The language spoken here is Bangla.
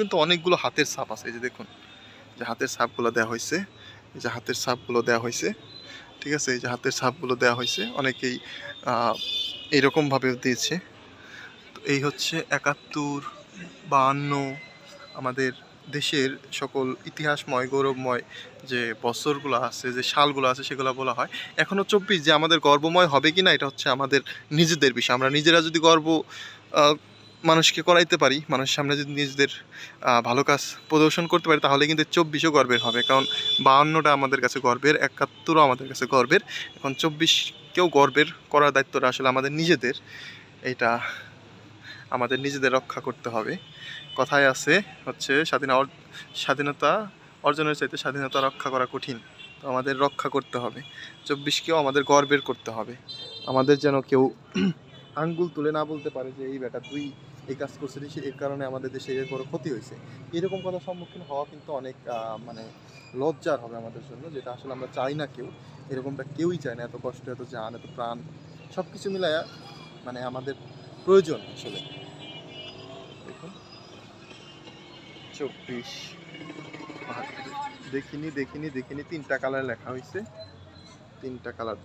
কিন্তু অনেকগুলো হাতের ছাপ আছে, এই যে দেখুন। যে হাতের ছাপগুলো দেওয়া হয়েছে, এই যে হাতের ছাপগুলো দেওয়া হয়েছে, ঠিক আছে? এই যে হাতের ছাপগুলো দেওয়া হয়েছে, অনেকেই এইরকমভাবে দিয়েছে। তো এই হচ্ছে একাত্তর, বাহান্ন, আমাদের দেশের সকল ইতিহাসময়, গৌরবময় যে বছরগুলো আছে, যে সালগুলো আছে, সেগুলো বলা হয়। এখনও চব্বিশ, যে আমাদের গর্বময় হবে কি না এটা হচ্ছে আমাদের নিজেদের বিষয়। আমরা নিজেরা যদি গর্ব মানুষকে করাইতে পারি, মানুষের সামনে যদি নিজেদের ভালো কাজ প্রদর্শন করতে পারি, তাহলে কিন্তু চব্বিশও গর্বের হবে। কারণ বাহান্নটা আমাদের কাছে গর্বের, একাত্তরও আমাদের কাছে গর্বের। এখন চব্বিশকেও গর্বের করার দায়িত্বটা আসলে আমাদের নিজেদের। এটা আমাদের নিজেদের রক্ষা করতে হবে। কথায় আছে হচ্ছে, স্বাধীন স্বাধীনতা অর্জনের চাইতে স্বাধীনতা রক্ষা করা কঠিন। তো আমাদের রক্ষা করতে হবে। চব্বিশকেও আমাদের গর্বের করতে হবে। আমাদের যেন কেউ আঙ্গুল তুলে না বলতে পারে যে, এই বেটা, তুই এই কাজ করছিলিস এর কারণে আমাদের দেশে এর বড় ক্ষতি হয়েছে। এরকম কথা সম্মুখীন হওয়া কিন্তু অনেক মানে লজ্জার হবে আমাদের জন্য, যেটা আসলে আমরা চাই না কেউ। এরকমটা কেউই চায় না, এত কষ্ট, এত জান, এত প্রাণ। সব কিছু মিলায়া মানে আমাদের প্রয়োজন আসলে। দেখুন। চব্বিশ। দেখিনি দেখিনি দেখিনি। তিনটা কালার লেখা হয়েছে তিনটা কালার